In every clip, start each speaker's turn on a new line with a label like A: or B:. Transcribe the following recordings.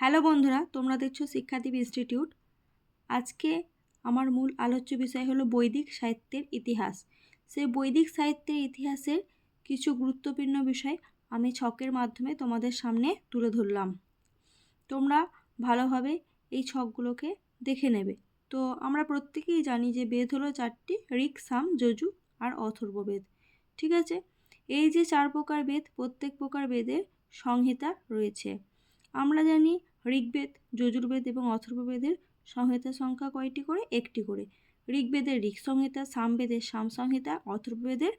A: Hello বন্ধুরা, তোমরা দেখছ শিক্ষাদ্বীপ ইনস্টিটিউট। আজকে আমার মূল আলোচ্য বিষয় হলো বৈদিক সাহিত্যের ইতিহাস। সেই বৈদিক সাহিত্যের ইতিহাসের কিছু গুরুত্বপূর্ণ বিষয় আমি ছকের মাধ্যমে তোমাদের সামনে তুলে ধরলাম। তোমরা ভালোভাবে এই ছকগুলোকে দেখে নেবে। তো আমরা প্রত্যেকেই জানি যে বেদ হলো চারটি, ঋক, সাম, যজু আর অথর্ববেদ। ঠিক আছে? এই যে চার প্রকার বেদ, প্রত্যেক প্রকার বেদের সংহিতা রয়েছে। আমরা জানি ঋগ্বেদ, যজুর্বেদ এবং অথর্ববেদের সংহিতা সংখ্যা কয়টি করে? একটি করে। ঋগ্বেদের ঋক সংহিতা, সামবেদের সাম সংহিতা, অথর্ববেদের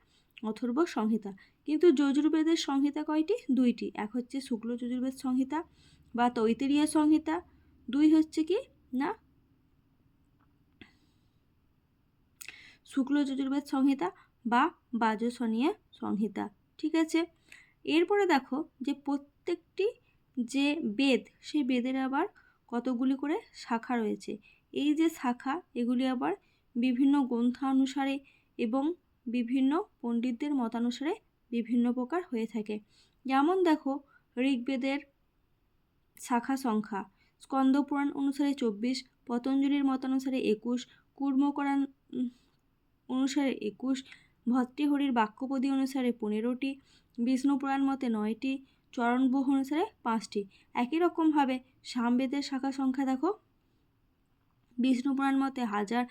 A: অথর্ব সংহিতা। কিন্তু যজুর্বেদের সংহিতা কয়টি? দুইটি। এক হচ্ছে শুক্ল যজুর্বেদ সংহিতা বা তৈতেরিয়া সংহিতা। দুই হচ্ছে কি? না? শুক্ল যজুর্বেদ সংহিতা বা বাজসনীয় সংহিতা। ঠিক আছে? এরপরে দেখো যে প্রত্যেকটি যে বেদ, সেই বেদের আবার কতগুলি করে শাখা রয়েছে। এই যে শাখা, এগুলি আবার বিভিন্ন গ্রন্থানুসারে এবং বিভিন্ন পণ্ডিতদের মতানুসারে বিভিন্ন প্রকার হয়ে থাকে। যেমন দেখো, ঋগ্বেদের শাখা সংখ্যা স্কন্দপুরাণ অনুসারে চব্বিশ, পতঞ্জলির মতানুসারে একুশ কুর্মকরণ অনুসারে একুশ ভর্তৃহরির বাক্যপদী অনুসারে পনেরোটি বিষ্ণুপুরাণ মতে নয়টি চরণবুহ অনুসারে পাঁচটি। একই রকমভাবে সামবেদের শাখা সংখ্যা দেখো। বিষ্ণুপুরাণ মতে হাজার,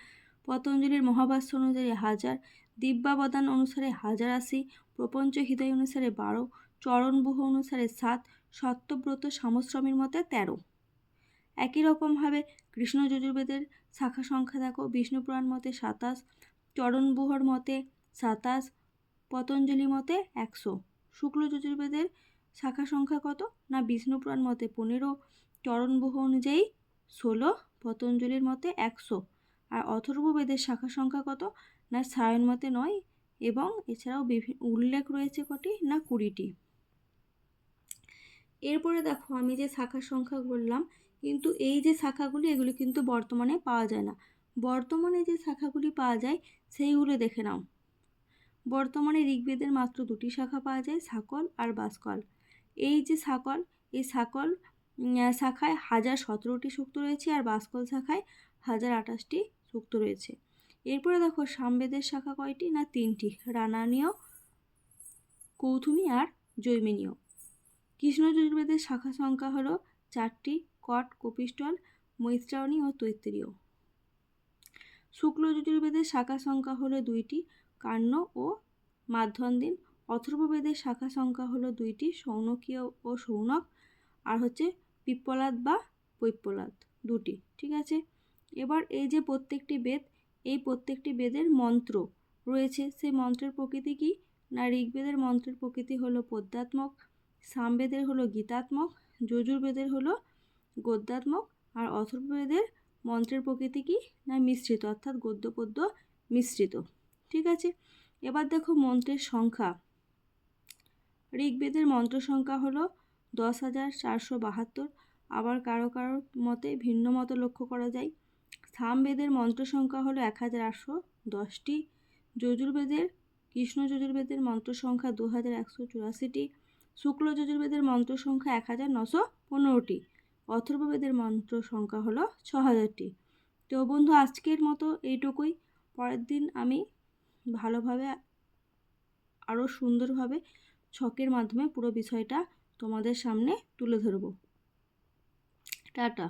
A: পতঞ্জলির মহাভাষ্য অনুযায়ী হাজার দিব্যাবদান অনুসারে হাজার আশি, প্রপঞ্চ হৃদয় অনুসারে বারো, চরণবুহ অনুসারে সাত, সত্যব্রত সামশ্রমীর মতে তেরো। একই রকমভাবে কৃষ্ণ যজুর্বেদের শাখা সংখ্যা দেখো। বিষ্ণুপুরাণ মতে সাতাশ, চরণবুহর মতে সাতাশ, পতঞ্জলি মতে একশো। শুক্ল যজুর্বেদের শাখা সংখ্যা কত? না বিষ্ণুপুরাণ মতে পনেরো চরণবুহ অনুযায়ী ষোলো, পতঞ্জলির মতে একশো। আর অথর্ববেদের শাখা সংখ্যা কত? না সায়ন মতে নয় এবং এছাড়াও বিভিন্ন উল্লেখ রয়েছে কটি? না কুড়িটি। এরপরে দেখো আমি যে শাখা সংখ্যা বললাম, কিন্তু এই যে শাখাগুলি, এগুলি কিন্তু বর্তমানে পাওয়া যায় না। বর্তমানে যে শাখাগুলি পাওয়া যায়, সেইগুলো দেখে নাও। বর্তমানে ঋগ্বেদের মাত্র দুটি শাখা পাওয়া যায়, সাকল আর বাসকল। এই যে সাকল, এই সাকল শাখায় হাজার সতেরোটি সূক্ত রয়েছে আর বাসকল শাখায় হাজার আঠাশটি সূক্ত রয়েছে। এরপরে দেখো সামবেদের শাখা কয়টি না তিনটি? রানানীয়, কৌথুমি আর জৈমিনীয়। কৃষ্ণ যজুর্বেদের শাখা সংখ্যা হলো চারটি, কট, কপিষ্টল মৈত্রায়ণী ও তৈত্তরীয় শুক্ল যজুর্বেদের শাখা সংখ্যা হলো দুইটি কান্ন ও মাধ্যন্দিন অথর্ববেদের শাখা সংখ্যা হলো দুইটি, সৌনকীয় ও সৌনক, আর হচ্ছে পিপ্পলাদ বা পৈপ্পলাদ দুটি, ঠিক আছে? এবার এই যে প্রত্যেকটি বেদ, এই প্রত্যেকটি বেদের মন্ত্র রয়েছে, সেই মন্ত্রের প্রকৃতি কি? না ঋগ্বেদের মন্ত্রের প্রকৃতি হলো পদ্যাত্মক সামবেদের হলো গীতাত্মক, যজুর্বেদের হলো গদ্যাত্মক, আর অথর্ববেদের মন্ত্রের প্রকৃতি কি? না মিশ্রিত, অর্থাৎ গদ্য পদ্য মিশ্রিত, ঠিক আছে? এবার দেখো মন্ত্রের সংখ্যা। ঋগ্বেদের মন্ত্র সংখ্যা হলো দশ হাজার চারশো বাহাত্তর। আবার কারও কারও মতে ভিন্ন মতো লক্ষ্য করা যায়। সামবেদের মন্ত্র সংখ্যা হলো এক হাজার আটশো দশটি। যজুর্বেদের, কৃষ্ণ যজুর্বেদের মন্ত্র সংখ্যা দু হাজার একশো চুরাশিটি। শুক্ল যজুর্বেদের মন্ত্র সংখ্যা এক হাজার নশো পনেরোটি। অথর্ববেদের মন্ত্র সংখ্যা হলো ছ হাজারটি। তো বন্ধু, আজকের মতো এইটুকুই। পরের দিন আমি ভালোভাবে আরও সুন্দরভাবে ছকের মাধ্যমে পুরো বিষয়টা তোমাদের সামনে তুলে ধরব। টাটা।